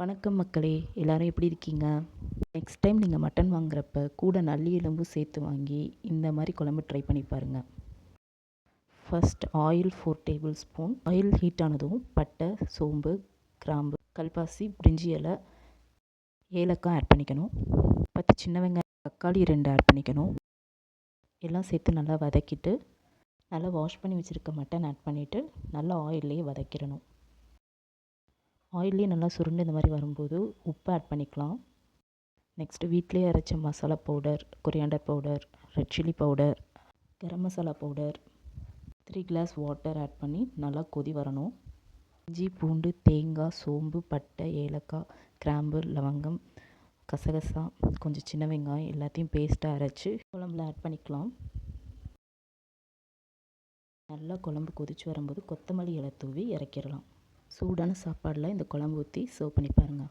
வணக்கம் மக்களே எல்லோரும் எப்படி இருக்கீங்க? நெக்ஸ்ட் டைம் நீங்கள் மட்டன் வாங்குறப்ப கூட நல்லி எலும்பு சேர்த்து வாங்கி இந்த மாதிரி குழம்பு ட்ரை பண்ணி பாருங்கள் first oil four tablespoon oil heat ஆனதும் பட்டை சோம்பு கிராம்பு கல்பாசி பிரிஞ்சி இலை ஏலக்காய் ஆட் பண்ணிக்கணும். பத்து சின்ன வெங்காயம் தக்காளி ரெண்டு ஆட் பண்ணிக்கணும். எல்லாம் சேர்த்து நல்லா வதக்கிட்டு நல்லா வாஷ் பண்ணி வச்சுருக்க மட்டன் ஆட் பண்ணிவிட்டு நல்லா ஆயிலே வதக்கிடணும். ஆயிலே நல்லா சுருண்டு இந்த மாதிரி வரும்போது உப்பு ஆட் பண்ணிக்கலாம். நெக்ஸ்ட்டு வீட்டிலே அரைச்ச masala powder coriander powder red chilli powder garam masala powder three glass water add பண்ணி நல்லா கொதி வரணும். இஞ்சி பூண்டு தேங்காய் சோம்பு பட்டை ஏலக்காய் கிராம்பு லவங்கம் கசகசா கொஞ்சம் சின்ன வெங்காயம் எல்லாத்தையும் பேஸ்ட்டாக அரைச்சி குழம்புல ஆட் பண்ணிக்கலாம். நல்லா குழம்பு கொதித்து வரும்போது கொத்தமல்லி இலை தூவி இறக்கிடலாம். சூடான சாப்பாடில் இந்த குழம்பு ஊற்றி சர்வ் பண்ணி பாருங்கள்